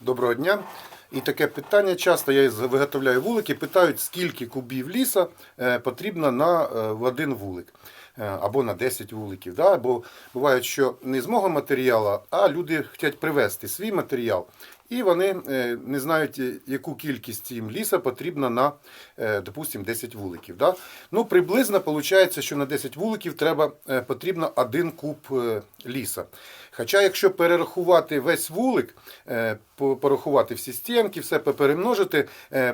Доброго дня. І таке питання часто я виготовляю вулики, питають, скільки кубів ліса е, потрібно на е, один вулик. Е, Або на 10 вуликів. Да? Бо буває, що не з мого матеріалу, а люди хочуть привезти свій матеріал. І вони не знають, яку кількість їм ліса потрібна на, е, допустим, 10 вуликів. Да? Ну, приблизно виходить, що на 10 вуликів треба, потрібно один куб ліса. Хоча, якщо перерахувати весь вулик, по- порахувати всі стінки, все перемножити,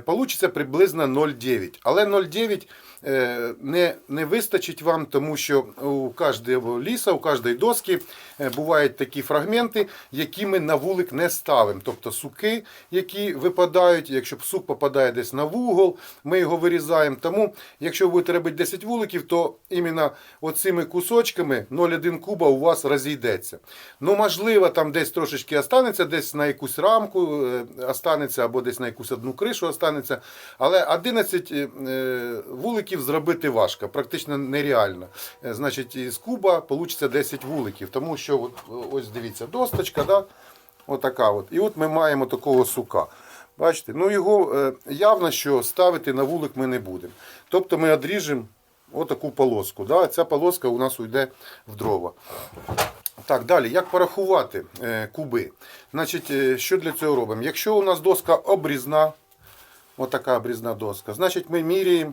вийде приблизно 0,9. Але 0,9 е, не, не вистачить вам, тому що у кожного ліса, у кожної доски е, бувають такі фрагменти, які ми на вулик не ставимо. Тобто суки, які випадають, якщо сук попадає десь на вугол, ми його вирізаємо. Тому, якщо ви будете робити 10 вуликів, то іменно оцими кусочками 0,1 куба у вас розійдеться. Ну, можливо, там десь трошечки останеться, десь на якусь рамку е, останеться, або десь на якусь одну кришу останеться. Але 11 е, вуликів зробити важко, практично нереально. Е, Значить, із куба вийде 10 вуликів, тому що от, ось дивіться, досточка, да? Отака от. І от ми маємо такого сука. Бачите, ну його е, явно, що ставити на вулик ми не будемо. Тобто ми одріжемо отаку полоску. Да? Ця полоска у нас уйде в дрова. Так, далі, як порахувати е, куби? Значить, е, що для цього робимо? Якщо у нас доска обрізна, отака обрізна доска, значить ми міряємо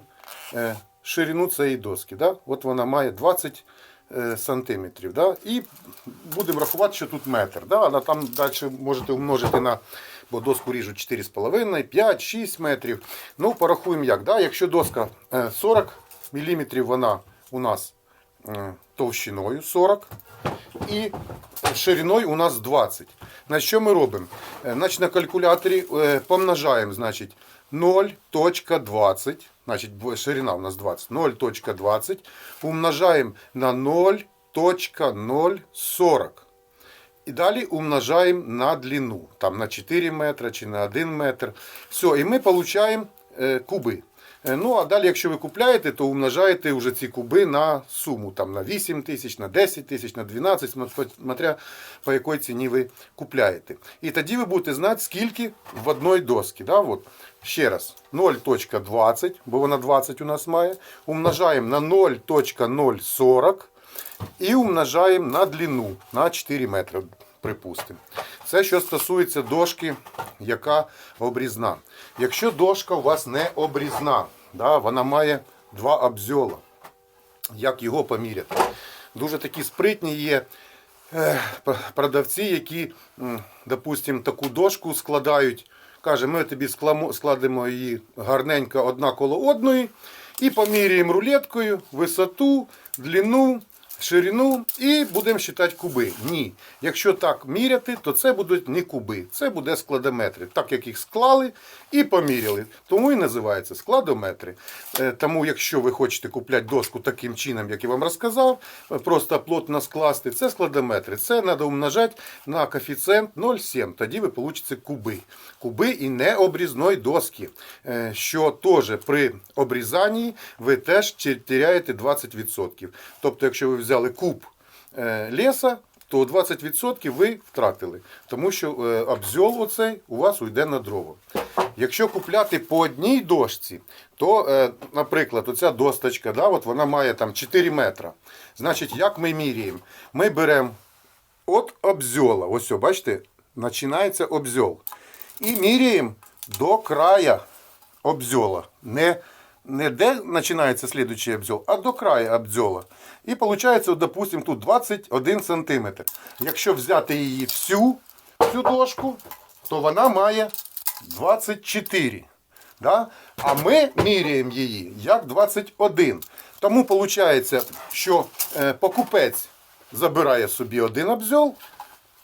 е, ширину цієї доски. Да? От вона має 20 е, сантиметрів. Да? І будемо рахувати, що тут метр. Да? А там далі можете умножити на, бо доску ріжуть 4,5, 5, 6 метрів. Ну, порахуємо як. Да? Якщо доска е, 40 мм, вона у нас товщиною 40 і шириною у нас 20. На що ми робимо? Е, Значить, на калькуляторі е, помножаємо значить, 0.20, значить ширина у нас 20, 0.20 умножаємо на 0.040. І далі умножаємо на длину, там на 4 метри чи на 1 метр. Все, і ми е, куби. Е, Ну, а далі, якщо ви купляєте, то умножаєте вже ці куби на суму, там на 8 тисяч, на 10 тисяч, на 12, смотря по якій ціні ви купляєте. І тоді ви будете знати, скільки в одній досці. Да? От. Ще раз, 0.20, бо вона 20 у нас має, умножаємо на 0.040 і умножаємо на длину на 4 метри, припустимо. Це що стосується дошки, яка обрізна. Якщо дошка у вас не обрізна, да, вона має два обзьола. Як його поміряти? Дуже такі спритні є е, продавці, які, м, допустим, таку дошку складають. Каже, ми тобі складемо її гарненько одна коло одної і поміряємо рулеткою висоту, длину, ширину і будемо вважати куби. Ні. Якщо так міряти, то це будуть не куби, це буде складометри. Так як їх склали і поміряли. Тому і називається складометри. Е, Тому, якщо ви хочете купляти доску таким чином, як я вам розказав, е, просто плотно скласти, це складометри. Це треба умножати на коефіцієнт 0,7. Тоді ви получите куби. Куби і необрізної доски. Е, Що теж при обрізанні ви теж теряєте 20%. Тобто, якщо ви куб е, леса, то 20% ви втратили, тому що е, обзьол оцей у вас уйде на дрова. Якщо купляти по одній дошці, то, е, наприклад, оця досточка, да, от вона має там 4 метри. Значить, як ми міряємо? Ми беремо от обзьола, ось, бачите, починається обзьол. І міряємо до края обзьола. Не, не де починається слідуючий обзьол, а до краю обзьола. І виходить, допустимо, тут 21 см. Якщо взяти її всю, всю дошку, то вона має 24. Да? А ми міряємо її як 21. Тому виходить, що е, покупець забирає собі один обзьол,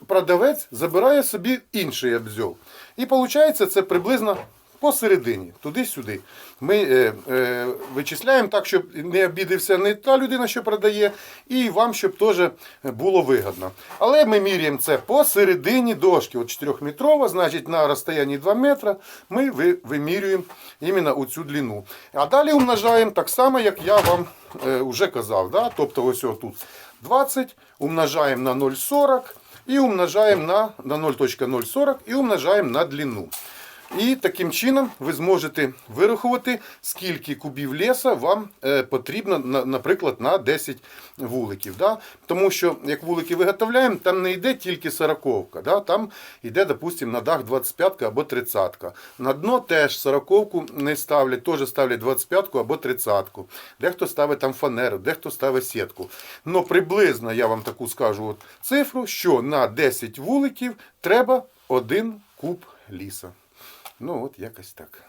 продавець забирає собі інший обзьол. І виходить, це приблизно посередині, туди-сюди. Ми е, е, вичисляємо так, щоб не обідався не та людина, що продає, і вам, щоб теж було вигідно. Але ми міряємо це посередині дошки. От 4-метрова, значить на розстоянні 2 метри ми ви- вимірюємо іменно у цю длину. А далі умножаємо так само, як я вам е, вже казав. Да? Тобто ось тут 20 умножаємо на 0,40 і умножаємо на, на 0.040 і умножаємо на длину. І таким чином ви зможете вирахувати, скільки кубів леса вам е, потрібно, наприклад, на 10 вуликів. Да? Тому що як вулики виготовляємо, там не йде тільки сороковка, да? там йде, допустимо, на дах 25 або 30. На дно теж сороковку не ставлять, теж ставлять 25 або 30. Дехто ставить там фанеру, дехто ставить сітку. Ну приблизно я вам таку скажу от цифру, що на 10 вуликів треба один куб ліса. Ну, от якось так.